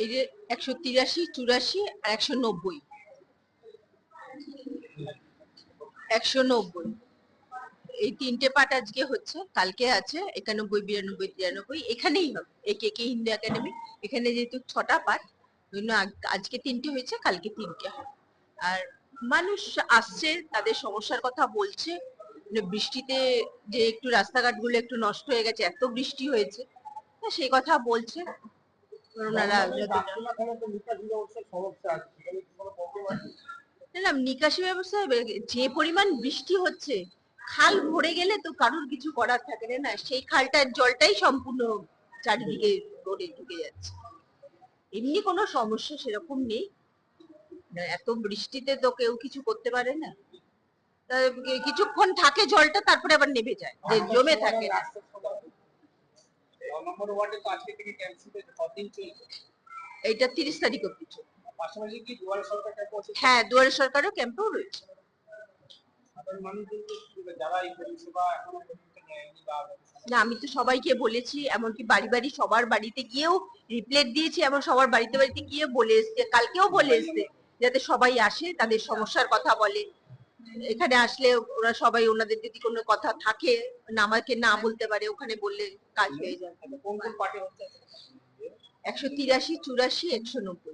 এই যে একশো তিরাশি, চুরাশি আর একশো নব্বই। একশো নব্বই। এই তিনটে পার্ট আজকে হচ্ছে, কালকে আছে, একানব্বই, বিরানব্বই, তিরানব্বই, এখানেই হবে। এই কে কে হিন্দু একাডেমি, এখানে যেহেতু ছটা পার্ট জন্য আজকে তিনটে হয়েছে, কালকে তিনটে হবে। আর মানুষ আসছে, তাদের সমস্যার কথা বলছে বৃষ্টিতে যে একটু রাস্তাঘাটগুলো একটু নষ্ট হয়ে গেছে এত বৃষ্টি হয়েছে তা সেই কথা বলছে। ওনারা নিকাশ না ব্যবস্থা হবে- যে পরিমাণ বৃষ্টি হচ্ছে খাল ভরে গেলে তো কারোর কিছু করার থাকে না সেই খালটার জলটাই সম্পূর্ণ চারিদিকে রোডে ঢুকে যাচ্ছে। এমনি কোনো সমস্যা সেরকম নেই। এত বৃষ্টিতে তো কেউ কিছু করতে পারে না। কিছুক্ষণ থাকে জলটা তারপরে আবার নেমে যায়। যে জমে থাকে না। ন ওয়ার্ডে তো আজকে থেকে কদিন চলছে এইটা তিরিশ তারিখ অব্দি হ্যাঁ দুয়ারে সরকারও ক্যাম্পেও রয়েছে। না আমি তো সবাইকে বলেছি এমনকি বাড়ি বাড়ি সবার বাড়িতে গিয়েও রিপ্লেট দিয়েছি এবং সবার বাড়িতে বাড়িতে গিয়ে বলে এসছে কালকেও বলে এসছে যাতে সবাই আসে তাদের সমস্যার কথা বলে। এখানে আসলে ওরা সবাই ওনাদের যদি কোনো কথা থাকে আমাকে না বলতে পারে ওখানে বললে কাজ হয়ে যায় একশো তিরাশি চুরাশি একশো নব্বই।